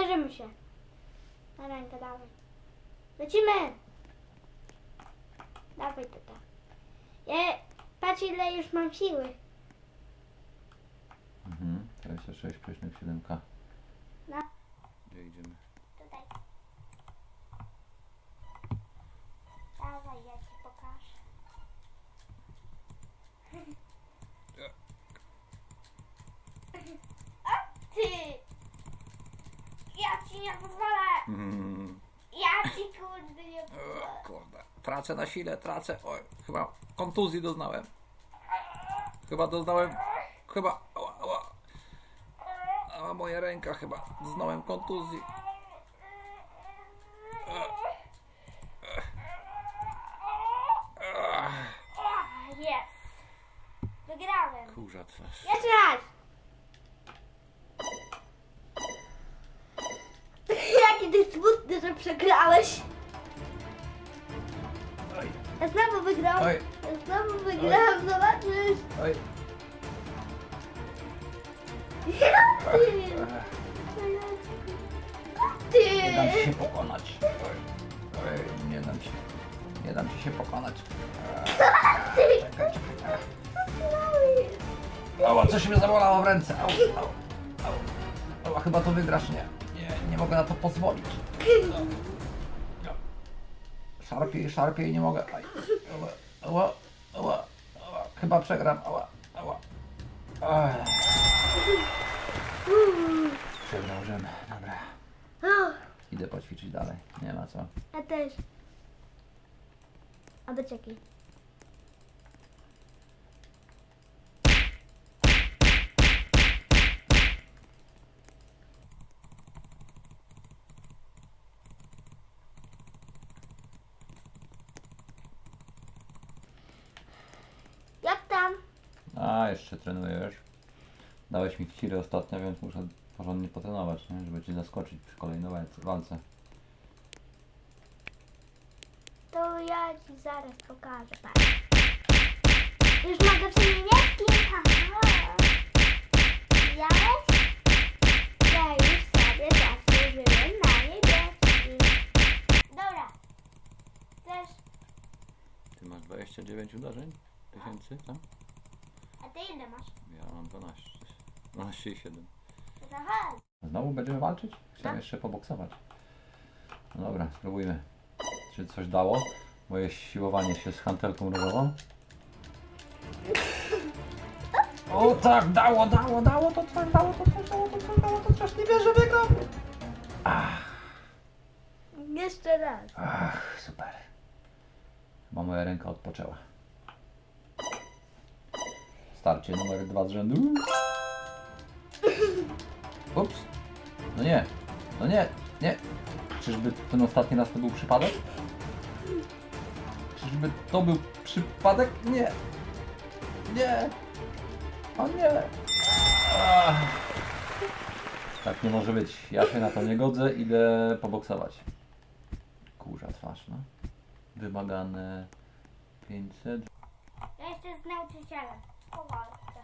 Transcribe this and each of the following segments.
Mierzymy się. Na rękę, dawaj. Lecimy! Dawaj tata. Ja, patrz ile już mam siły. Mhm. 26,7K. No, Gdzie idziemy? tutaj. Dawaj, ja ci pokażę. A ty! Ja ci nie Mhm. Ja ci kurde nie. O, Kurde. Tracę na sile, tracę. Oj, chyba kontuzji doznałem. Chyba doznałem. Chyba. Ała, ała. A moja ręka chyba. Doznałem kontuzji. O, Jest! Wygrałem! Kurza twarz. Jeszcze raz! Jaki ty smutny, że przegrałeś! Oj, Ja znowu wygrałam! oj, Ja znowu wygrałam, zobaczysz! oj. Ja ty! Nie dam ci się pokonać. Oj, oj, nie dam ci. Nie dam ci się pokonać. Ty! Czekaj, czekaj. Ała, coś mnie zabolało w ręce. Au, au, au. Ała, chyba to wygrasz, nie. Nie, nie mogę na to pozwolić. Szarpiej, szarpiej, nie mogę. Aj. Ała, ała, ała. Chyba przegram. Ała, ała. Ech. Dobra. Idę poćwiczyć dalej. Nie ma co. Ja też. A do cieki. Jak tam? Jeszcze trenujesz. Dałeś mi kciry ostatnio, więc muszę porządnie potrenować, nie? żeby cię zaskoczyć przy kolejnej walce- walce. To ja ci zaraz pokażę. Patrz. Już mogę przy niebieskim. Haha. Widziałeś? Ja już sobie zasłużyłem na niebieskim. Dobra. Też. Ty masz 29 uderzeń? Tysięcy tam? Ty ile masz? Ja mam 12. 12 i 7. To za chodź. Znowu będziemy walczyć? Chciałem Tak. jeszcze poboksować. No dobra, spróbujmy. Czy coś dało? Moje siłowanie się z hantelką różową? O tak, dało, dało, dało, to coś, dało, to coś, dało, to coś, dało, to coś, nie wierzę, wygram! Ach, Jeszcze raz. ach, super. Chyba moja ręka odpoczęła. Starcie numer dwa z rzędu. Ups. No nie. No nie. Nie. Czyżby ten ostatni raz to był przypadek? Czyżby to był przypadek? Nie. Nie. O nie. Ach. Tak nie może być. Ja się na to nie godzę. Idę poboksować. Kurza twarz, no. Wymagane 500. Ja jeszcze z nauczycielem. Po walce.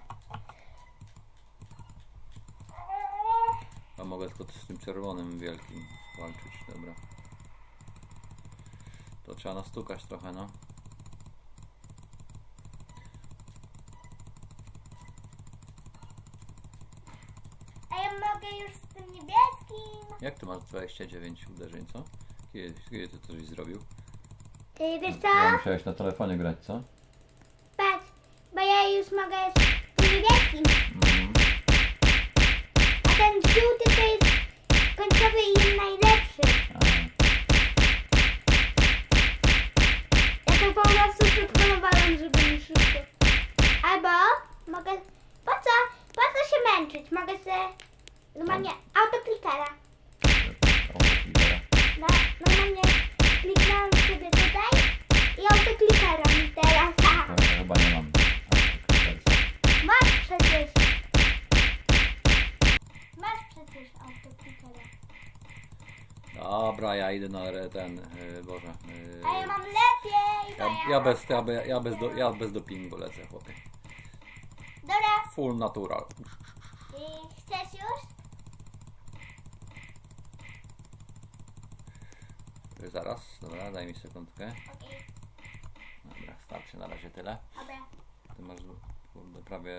Tylko z tym czerwonym wielkim walczyć, dobra. To trzeba nastukać trochę, no. A ja mogę już z tym niebieskim. Jak ty masz 29 uderzeń, co? Kiedy, kiedy ty coś zrobił? Ty wiesz Ja co? musiałeś na telefonie grać, co? Patrz, bo ja już mogę z tym niebieskim. Mhm. A ten żółty to jest końcowy i najlepszy. Aha. Ja to po prostu nawalam, żeby mi szybko. Albo mogę... Po co? Po co się męczyć? Mogę sobie normalnie autoklikera. Autoklikera. No, normalnie kliknąłem sobie tutaj i autoklikera mi teraz. To ja chyba nie mam autoklikersa. Masz przecież. Masz przecież autoklikera. Dobra, ja idę na re- ten, yy, Boże. Yy, A ja mam lepiej. bo ja, ja, bez, ja, be- ja, bez do, ja bez dopingu lecę, chłopie. Dobra, Full natural. chcesz już? Zaraz, dobra, daj mi sekundkę. Okej, Dobra, starczy na razie tyle. dobra. Ty masz kurde, prawie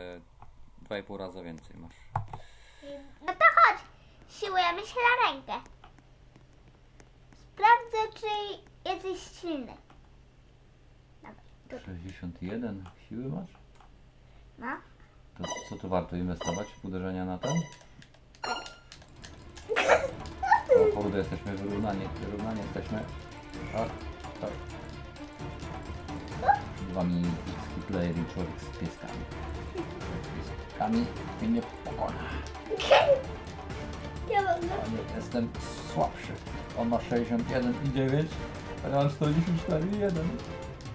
2,5 razy więcej masz. No to chodź, siłujemy się na rękę. Czy jesteś silny. Dobra, tu, 61 siły masz? no. To co tu warto inwestować w uderzenia na ten? O kurde, jesteśmy wyrównani, wyrównani jesteśmy. Tak, tak. Dwa mini player i człowiek z pieskami. Z pieskami mnie nie pokona. Jestem słabszy. On ma 61,9, a ja mam 44,1.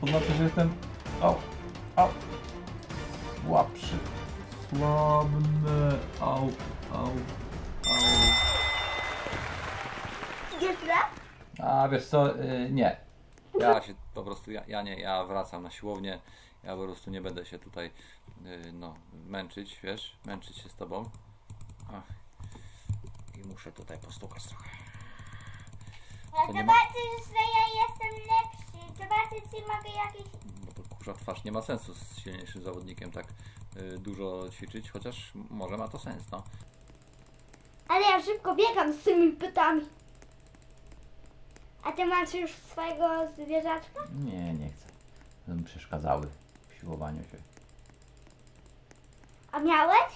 To znaczy, że jestem... Au, au. Słabszy. Słabny. Au, au, au. Jeszcze raz? A wiesz co, y, nie. Ja się po prostu, ja, ja nie, ja wracam na siłownię. Ja po prostu nie będę się tutaj, y, no, męczyć, wiesz, męczyć się z tobą. Ach. Muszę tutaj postukać trochę. Ja To nie ma- zobaczysz, że ja jestem lepszy. Zobaczysz, czy mogę jakieś... bo to kurza twarz nie ma sensu z silniejszym zawodnikiem tak y, dużo ćwiczyć, chociaż może ma to sens, no. Ale ja szybko biegam z tymi pytami. A ty masz już swojego zwierzaczka? Nie, nie chcę. Mi przeszkadzały w siłowaniu się. A miałeś?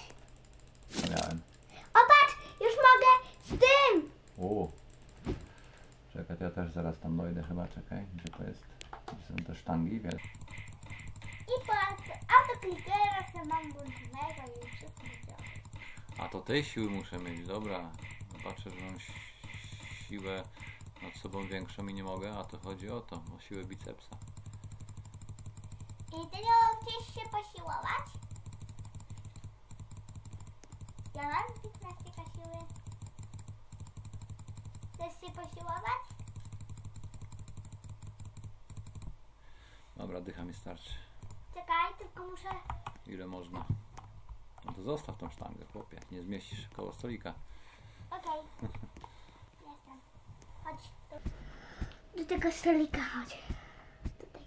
Miałem. Tym. O. Czekaj, to ja też zaraz tam dojdę chyba, czekaj. Gdzie to jest? Gdzie są te sztangi, wiesz? I patrz, autoklikera sobie mam włączonego i wszystko działa. A to tej siły muszę mieć, dobra. Patrzę, że mam si- siłę nad sobą większą i nie mogę, a to chodzi o to, o siłę bicepsa. I ty nie chcesz się posiłować? Ja mam 15 siły. Chcesz się posiłować? Dobra, dycha mi starczy. Czekaj, tylko muszę... Ile można? No to zostaw tą sztangę, chłopie. Nie zmieścisz koło stolika. Okej. Jestem. Chodź. Do tego stolika chodź. Tutaj.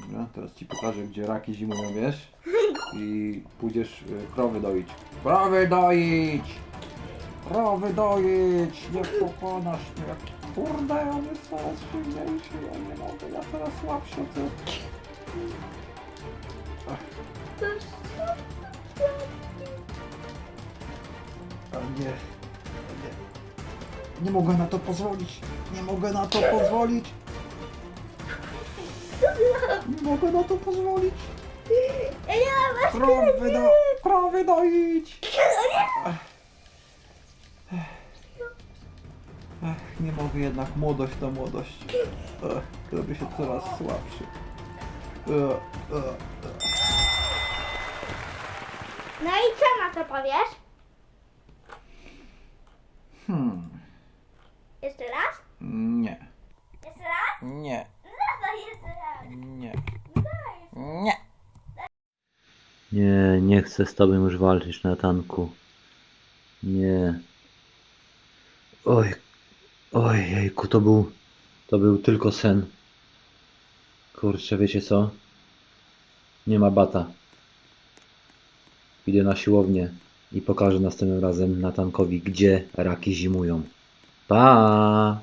Dobra, teraz ci pokażę, gdzie raki zimują, wiesz? I pójdziesz y, krowy doić. Krowy doić! Krowy doić! Nie pokonasz mnie. Kurde, on jest coraz silniejszy, ja nie mogę, ja coraz słabszy. Ty. A nie, nie. Nie mogę na to pozwolić. Nie mogę na to pozwolić. Nie mogę na to pozwolić. Krowy do... Krowy doić! Ech, nie mogę jednak, młodość to młodość. Ech, robię się coraz słabszy. Ech, ech, ech. No i co na to powiesz? Hmm, Jeszcze raz? nie, Jeszcze raz? nie, No to jeszcze raz. nie, nie. Nie, nie chcę z tobą już walczyć na tanku. Nie. Oj, oj, jejku, to był, to był tylko sen. Kurczę, wiecie co? Nie ma bata. Idę na siłownię i pokażę następnym razem na tankowi, gdzie raki zimują. Pa!